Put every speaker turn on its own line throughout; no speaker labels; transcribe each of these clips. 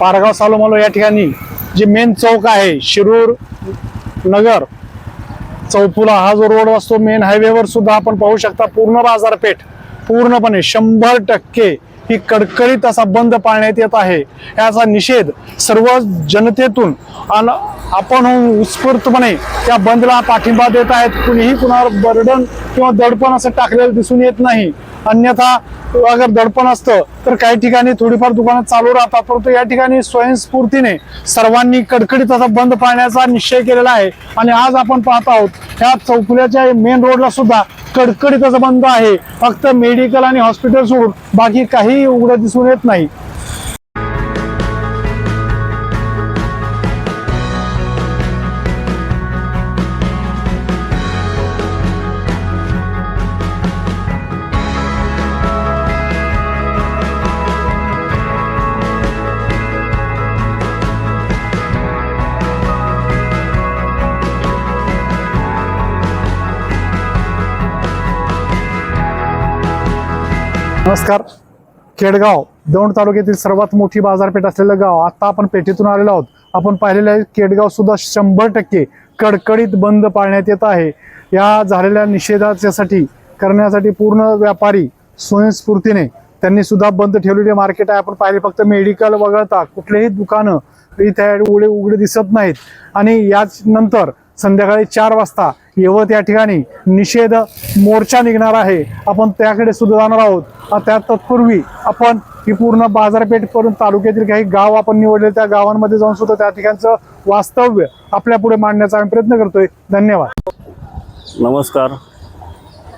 पारगाव सालोमालो या ठिकाणी जे मेन चौक आहे शिरूर नगर चौफुला हा जो रोड असतो मेन हायवेवर सुद्धा आपण पाहू शकता पूर्ण बाजारपेठ पूर्णपणे शंभर टक्के ही कडकडीत असा बंद पाळण्यात येत आहे. याचा निषेध सर्व जनतेतून आणि आपण उत्स्फूर्तपणे त्या बंदला पाठिंबा देत आहेत. कुणीही कुणावर बर्डन किंवा दडपण असं टाकलेलं दिसून येत नाही. अन्यथा अगर दडपण असतं तर काही ठिकाणी थोडीफार दुकानं चालू राहतात. परंतु या ठिकाणी स्वयंस्फूर्तीने सर्वांनी कडकडीत असा बंद पाळण्याचा निश्चय केलेला आहे. आणि आज आपण पाहत आहोत या चौफुल्याच्या मेन रोडला सुद्धा कडकडीत असं बंद आहे. फक्त मेडिकल आणि हॉस्पिटल सोडून बाकी काही उघडं दिसून येत नाही. नमस्कार. खेडगाव दौंड तालुक्यातील सर्वात मोठी बाजारपेठ असलेलं गाव. आता आपण पेठेतून आलेलो आहोत. आपण पाहिलेलं आहे केडगाव सुद्धा शंभर टक्के कडकडीत बंद पाळण्यात येत आहे. या झालेल्या निषेधाच्यासाठी करण्यासाठी पूर्ण व्यापारी स्वयंस्फूर्तीने त्यांनी सुद्धा बंद ठेवलेले मार्केट आहे. आपण पाहिले फक्त मेडिकल वगळता. कुठलेही दुकानं इथे उघडे उघडे दिसत नाहीत. आणि याच नंतर संध्याकाळी चार वाजता यवत या ठिकाणी निषेध मोर्चा निघणार आहे. आपण त्याकडे सुद्धा जाणार आहोत. त्या तत्पूर्वी आपण ही पूर्ण बाजारपेठ करून तालुक्यातील काही गाव आपण निवडले त्या गावांमध्ये जाऊन सुद्धा त्या ठिकाणचं वास्तव्य आपल्या पुढे मांडण्याचा आम्ही प्रयत्न करतोय. धन्यवाद.
नमस्कार.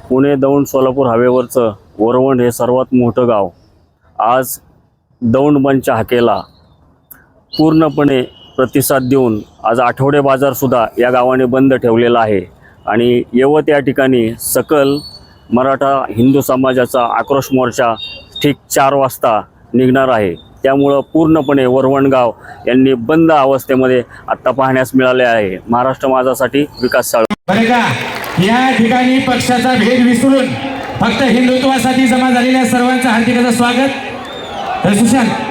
पुणे दौंड सोलापूर हवेवरचं वरवंड हे सर्वात मोठं गाव. आज दौंड मंच हाकेला. पूर्णपणे प्रतिसाद देऊन आज आठवडे बाजारसुद्धा या गावाने बंद ठेवलेला आहे. आणि यवत या ठिकाणी सकल मराठा हिंदू समाजाचा आक्रोश मोर्चा ठीक चार वाजता निघणार आहे. त्यामुळं पूर्णपणे वरवणगाव यांनी बंद अवस्थेमध्ये आत्ता पाहण्यास मिळाले आहे. महाराष्ट्र माझासाठी विकास साळ
का? या ठिकाणी पक्षाचा भेद विसरून फक्त हिंदुत्वासाठी जमा झालेल्या सर्वांचं हार्दिकाचं स्वागत. सुशांत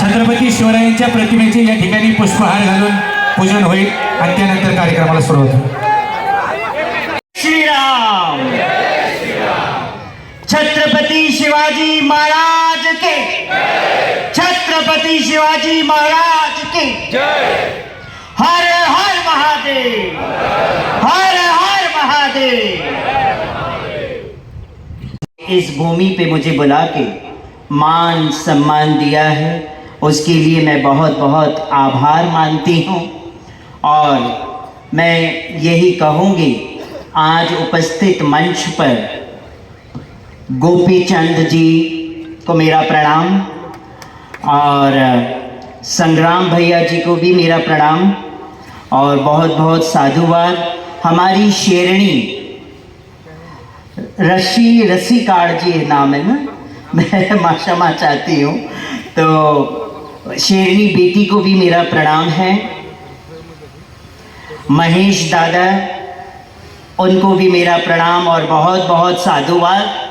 छत्रपती शिवरायांच्या प्रतिमेचे या ठिकाणी पुष्पहार घालून पूजन होईल आणि त्यानंतर कार्यक्रमाला होईल.
श्रीराम! छत्रपती शिवाजी महाराज के! छत्रपती शिवाजी महाराज के! हर हर महादेव! हर हर महादेव! इस भूमि पे मुझे बुला के मान सम्मान दिया है। उसके लिए मैं बहुत बहुत आभार मानती हूँ। और मैं यही कहूँगी, आज उपस्थित मंच पर गोपी चंद जी को मेरा प्रणाम, और संग्राम भैया जी को भी मेरा प्रणाम, और बहुत बहुत साधुवाद। हमारी शेरणी रशी रसी कार्ड जी नाम है ना? मैं माशा चाहती हूँ। तो शेरनी बेटी को भी मेरा प्रणाम है। महेश दादा, उनको भी मेरा प्रणाम और बहुत बहुत साधुवाद।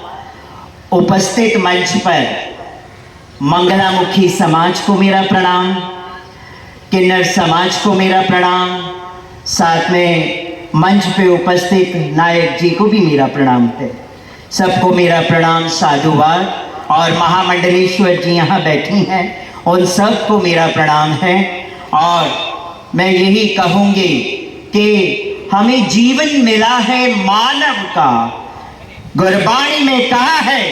उपस्थित मंच पर मंगलामुखी समाज को मेरा प्रणाम, किन्नर समाज को मेरा प्रणाम, साथ में मंच पे उपस्थित नायक जी को भी मेरा प्रणाम है। सबको मेरा प्रणाम, साधुवाद, और महामंडलेश्वर जी यहाँ बैठी हैं। उन सबको मेरा प्रणाम है। और मैं यही कहूँगी कि हमें जीवन मिला है मानव का। गुरबाणी में कहा है,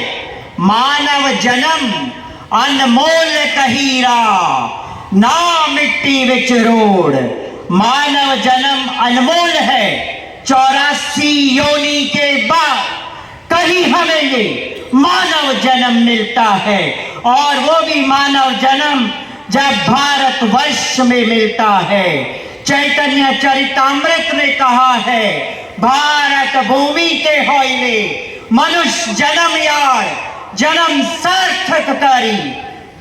मानव जन्म अनमोल कहीरा ना मिट्टी विच रोड मानव जन्म अनमोल है, चौरासी योनी के बाद। कहीं हमें ये मानव जन्म मिलता है। और वो भी मानव जन्म जब भारत वर्ष में मिलता है। चैतन्य चरितमृत ने कहा है, भारत भूमि के होइले मनुष्य जन्म यार, जन्म सार्थक करी।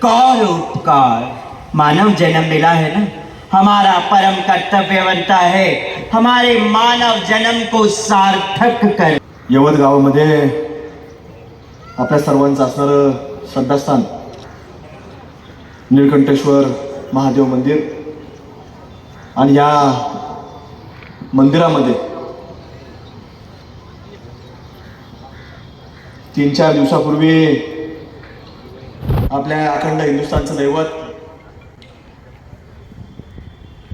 कौर उपकार? मानव जन्म मिला है ना? हमारा परम कर्तव्य बनता है, हमारे मानव जन्म को सार्थक कर।
यवत गावामध्ये आपल्या सर्वांचं असणारं श्रद्धास्थान निळकंठेश्वर महादेव मंदिर आणि या मंदिरामध्ये तीन चार दिवसापूर्वी आपल्या अखंड हिंदुस्थानचं दैवत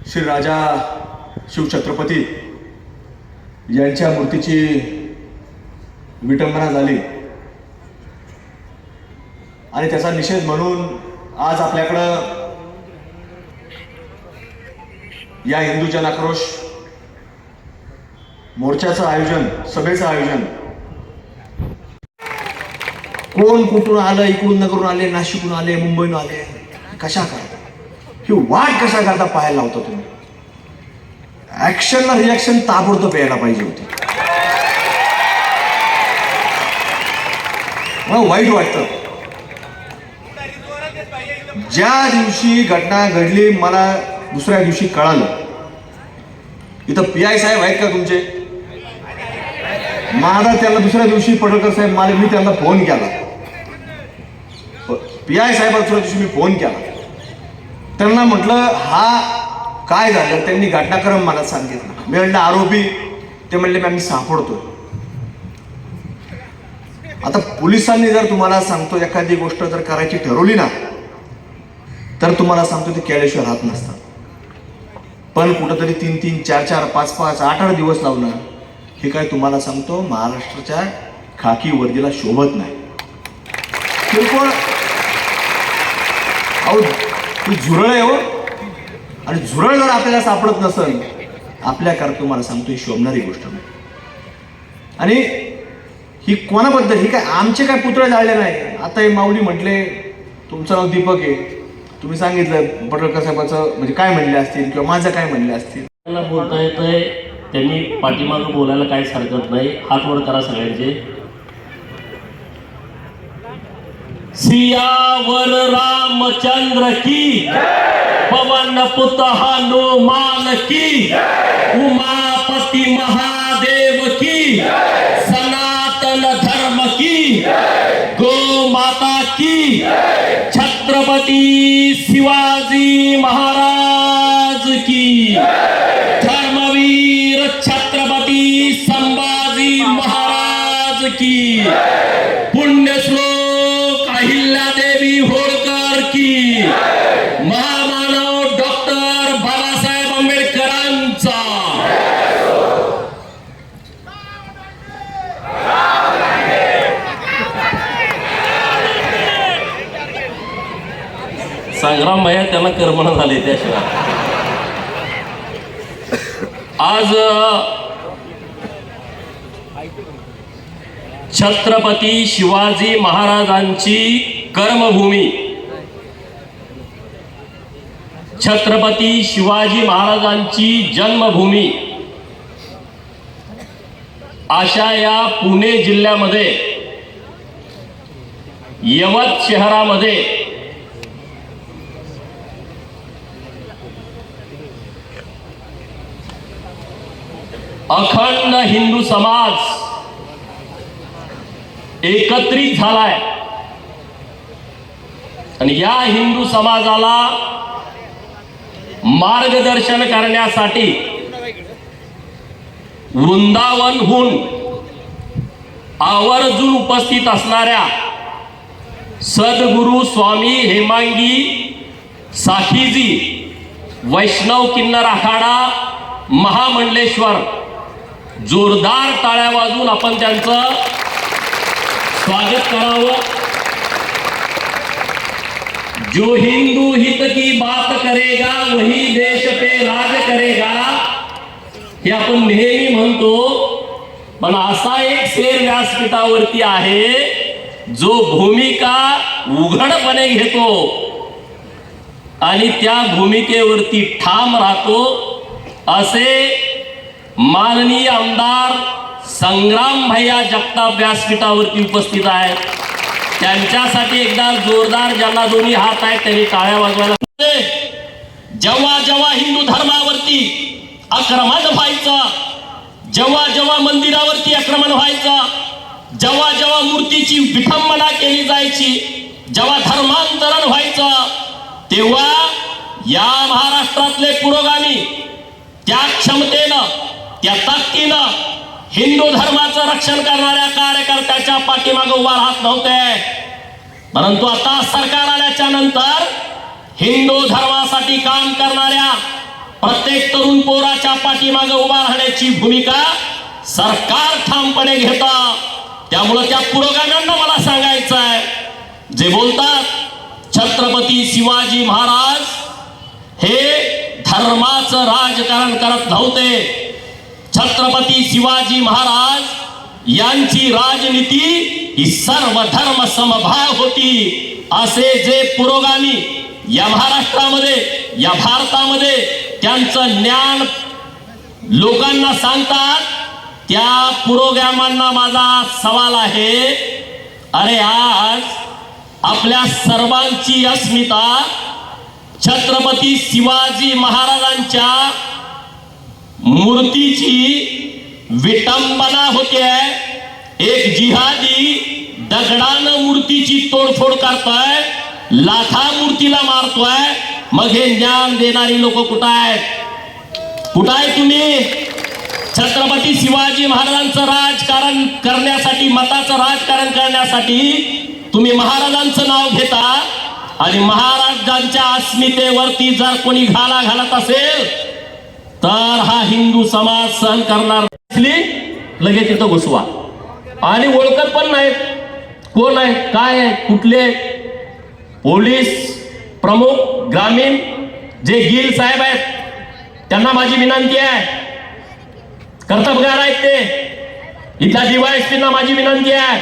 श्री राजा शिवछत्रपती यांच्या मूर्तीची विटंबना झाली. आणि त्याचा निषेध म्हणून आज आपल्याकडं या हिंदू जन आक्रोश मोर्चाचं आयोजन सभेचं आयोजन. कोण कुठून आलं इकडून नगरून आले नाशिकहून आले मुंबईहून आले कशा करता? ही वाट कशा करता पाहायला लावता तुम्ही? ऍक्शनला रिॲक्शन ताबडतोब यायला पाहिजे होती. मला वाईट वाटतं. ज्या दिवशी घटना घडली मला दुसऱ्या दिवशी कळालं. इथं पी आय साहेब आहेत का तुमचे? माझा त्यांना दुसऱ्या दिवशी पडळकर साहेब मला मी त्यांना फोन केला. पी आय साहेब दुसऱ्या दिवशी मी फोन केला. त्यांना म्हटलं हा काय झालं? त्यांनी घटनाक्रम मला सांगितलं. मी म्हणलं आरोपी. ते म्हणले मी आम्ही सापडतोय. आता पोलिसांनी जर तुम्हाला सांगतो एखादी गोष्ट जर करायची ठरवली ना तर तुम्हाला सांगतो ते केल्याशिवाय राहत नसतात. पण कुठंतरी तीन तीन चार चार पाच पाच आठ आठ दिवस लावणं हे काय तुम्हाला सांगतो महाराष्ट्राच्या खाकी वर्दीला शोभत नाही. किरकोळ. अहो तू झुरळ आहे हो. आणि झुरळ जर आपल्याला सापडत नसेल आपल्याकरता तुम्हाला सांगतो ही शोभणारी गोष्ट नाही. आणि ही कोणाबद्दल? ही काय आमचे काय पुतळे जाळले नाही? आता हे माऊली म्हटले तुमचं नाव दीपक आहे. तुम्ही सांगितलं पडळकर साहेबाचं म्हणजे काय म्हणले असतील किंवा माझं काय म्हणले असतील?
त्यांना बोलता आहे. त्यांनी पाठीमागं बोलायला काहीच हरकत नाही. हात वर करा सगळ्यांचे. सियावर रामचंद्र की पवन पुत हनुमान की उमापति महादेव की की गो माता की छत्रपती शिवाजी महाराज की। धर्मवीर छत्रपती संभाजी महाराज की। पुण्यश्लोक अहिल्या देवी होळकर की। संग्राम भैया त्यांना कर्मणा झाले त्याशिवाय. आज छत्रपती शिवाजी महाराजांची कर्मभूमी. छत्रपती शिवाजी महाराजांची जन्मभूमी. अशा या पुणे जिल्ह्यामध्ये यवत शहरामध्ये अखंड हिंदू समाज एकत्रित झालाय. आणि या हिंदू समाजाला मार्गदर्शन करण्यासाठी वृंदावनहून आवर्जून उपस्थित असणाऱ्या सद्गुरु स्वामी हेमांगी साखीजी वैष्णव किन्नर आखाडा महामंडलेश्वर जोरदार टाळ्या वाजून आपण त्यांचं स्वागत करावं. जो हिंदू हित की बात करेगा वही देश पे राज करेगा हे आपण नेहमी म्हणतो. पण असा एक शेर व्यासपीठावरती आहे जो भूमिका उघडपणे घेतो आणि त्या भूमिकेवरती ठाम राहतो. असे माननीय आमदार संग्राम भैया जगताप व्यासपीठावरती उपस्थित आहेत. त्यांच्यासाठी एकदा जोरदार ज्यांना दोन्ही हात आहेत त्यांनी टाळ्या वाजवायला जेव्हा जेव्हा हिंदू धर्मावरती आक्रमण व्हायचं जेव्हा जेव्हा मंदिरावरती आक्रमण व्हायचं जेव्हा जेव्हा मूर्तीची विठंबना केली जायची जेव्हा धर्मांतरण व्हायचं तेव्हा या महाराष्ट्रातले पुरोगामी त्या क्षमतेनं त्या ताकदीनं हिंदू धर्माचं रक्षण करणाऱ्या कार्यकर्त्याच्या पाठीमागे उभा राहत नव्हते. परंतु आता सरकार आल्याच्यानंतर हिंदू धर्मासाठी काम करणाऱ्या प्रत्येक तरुण पोराच्या पाठीमागे उभा राहण्याची भूमिका सरकार ठामपणे घेत. त्यामुळं त्या पुरोगाम्यांना मला सांगायचं आहे जे बोलतात छत्रपती शिवाजी महाराज हे धर्माचं राजकारण करत नव्हते. छत्रपती शिवाजी महाराज यांची राजनीती ही सर्व धर्म समभाव होती. असे जे पुरोगामी या महाराष्ट्रामध्ये या भारतामध्ये त्यांचं ज्ञान लोकांना सांगतात त्या पुरोगामांना माझा सवाल आहे अरे आज आपल्या सर्वांची अस्मिता छत्रपती शिवाजी महाराजांच्या मूर्तीची विटंबना होते. एक जिहादी दगडानं मूर्तीची तोडफोड करतोय लाथा मूर्तीला मारतोय. मग हे ज्ञान देणारी लोक कुठं आहेत? कुठं आहे तुम्ही? छत्रपती शिवाजी महाराजांचं राजकारण करण्यासाठी मताचं राजकारण करण्यासाठी तुम्ही महाराजांचं नाव घेता आणि महाराजांच्या अस्मितेवरती जर कोणी घाला घालत असेल तर हा हिंदू समाज सहन करणार लगेच तिथं घुसवा. आणि ओळखत पण नाहीत. कोण आहे? काय आहे? कुठले पोलीस प्रमुख ग्रामीण जे गिल साहेब आहेत त्यांना माझी विनंती आहे. कर्तबगार आहेत ते. इथल्या डीवायएसपींना माझी विनंती आहे.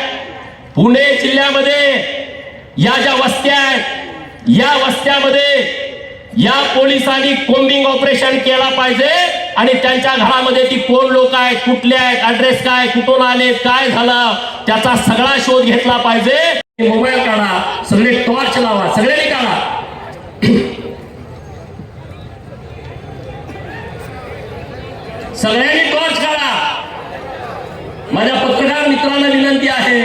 पुणे जिल्ह्यामध्ये या ज्या वस्त्या आहेत या वस्त्यामध्ये या पोलिसांनी कोम्बिंग ऑपरेशन केला पाहिजे आणि त्यांच्या घरामध्ये ती कोण लोक आहेत कुठले आहेत ऍड्रेस काय कुठून आले काय झालं त्याचा सगळा शोध घेतला पाहिजे. मोबाईल काढा सगळे टॉर्च लावा सगळ्यांनी काढा. सगळ्यांनी टॉर्च काढा. माझ्या पत्रकार मित्रांना विनंती आहे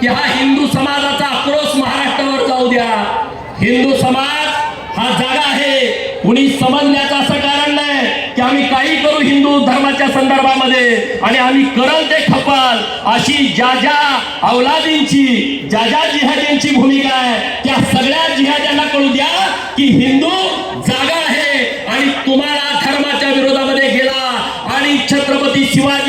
की हा हिंदू समाजाचा आक्रोश महाराष्ट्रावर जाऊ द्या. हिंदू समाज हा जागा आहे. कुणी समजण्याचं असं कारण नाही की आम्ही काही करू हिंदू धर्माच्या संदर्भामध्ये आणि आम्ही करल ते खपाल. अशी ज्या ज्या अवलादींची ज्या ज्या जिहादींची भूमिका आहे त्या सगळ्या जिहाद्यांना कळू द्या की हिंदू जागा आहे आणि तुम्हाला धर्माच्या विरोधामध्ये गेला आणि छत्रपती शिवाजी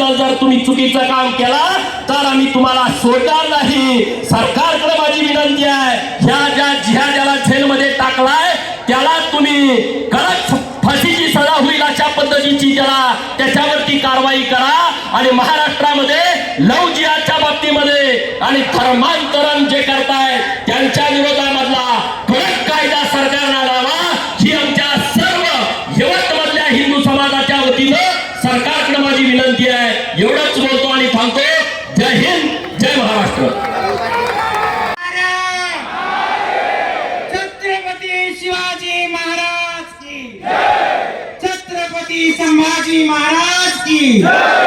बद्दल जर तुम्ही चुकीचं काम केला तर आम्ही तुम्हाला सोडणार नाही. सरकारकडे माझी विनंती आहे ह्या ज्या जिहाद्याला जेलमध्ये टाकलाय त्याला तुम्ही कडक फाशीची सजा होईल अशा पद्धतीची त्याला त्याच्यावरती कारवाई करा. आणि महाराष्ट्रामध्ये लव जिहाच्या बाबतीमध्ये आणि धर्मांतरण जे करताय त्यांच्या विरोधामधला कडक कायदा सरकारनं आणावा ही आमच्या सर्व यवतमधल्या हिंदू समाजाच्या वतीनं सरकारकडे माझी विनंती आहे एवढंच बोलतो आणि थांबतो जय हिंद जय महाराष्ट्र
छत्रपती शिवाजी महाराज की